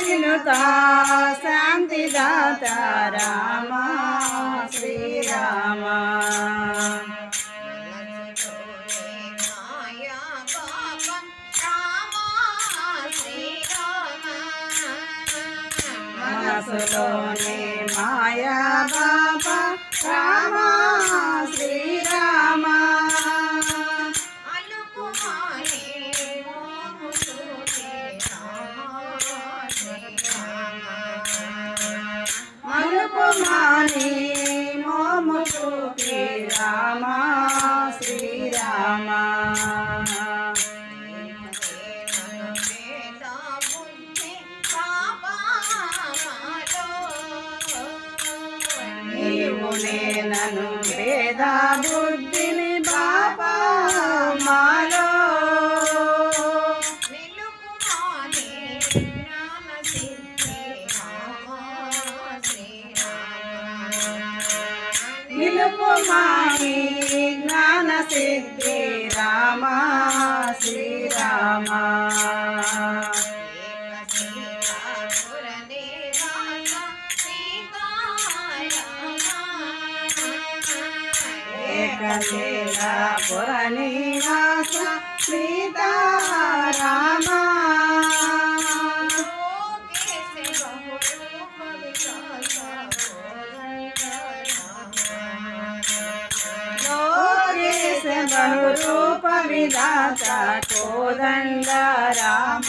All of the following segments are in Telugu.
వినుత శాంతిదాత రామ శ్రీరామ. మనసులోనే మాయా బాబా రామ శ్రీరామ మలుపు మాని మోము చూపి రామ శ్రీరామ నేనను వేద బుద్ధిని బాబా మాలో. నిలుపు మాని జ్ఞాన సిద్ధి రామ శ్రీరామా. ಸೇನ ಪುರನಿವಾಸ ಸೀತಾರಾಮ ಬಹುರೂಪ ವಿಧಾತ ಕೋದಂಡ ರಾಮ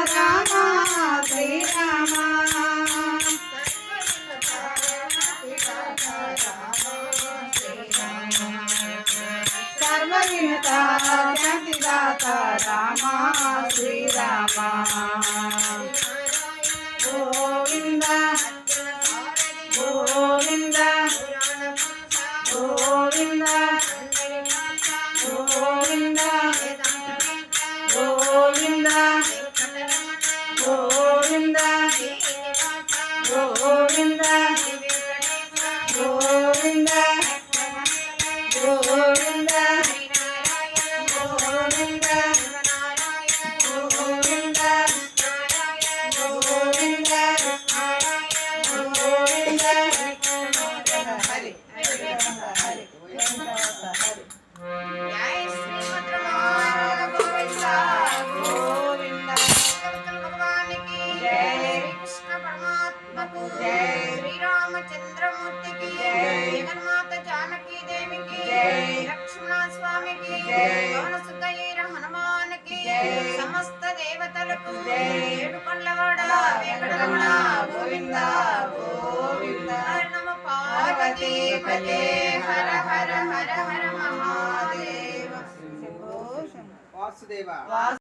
సర్వవినుత శాంతిదాత రామ శ్రీరామ. గోవింద గోవింద గోవింద గోవింద గోవింద గోవింద గోవింద గోవింద. Thank you. హనుమానికి సమస్త దేవతలకు ఏడు కొండవాడ వెంకటరమణ గోవింద గోవింద. నమ పార్వతీపతే హర హర హర హర మహాదేవ. వాసుదేవ.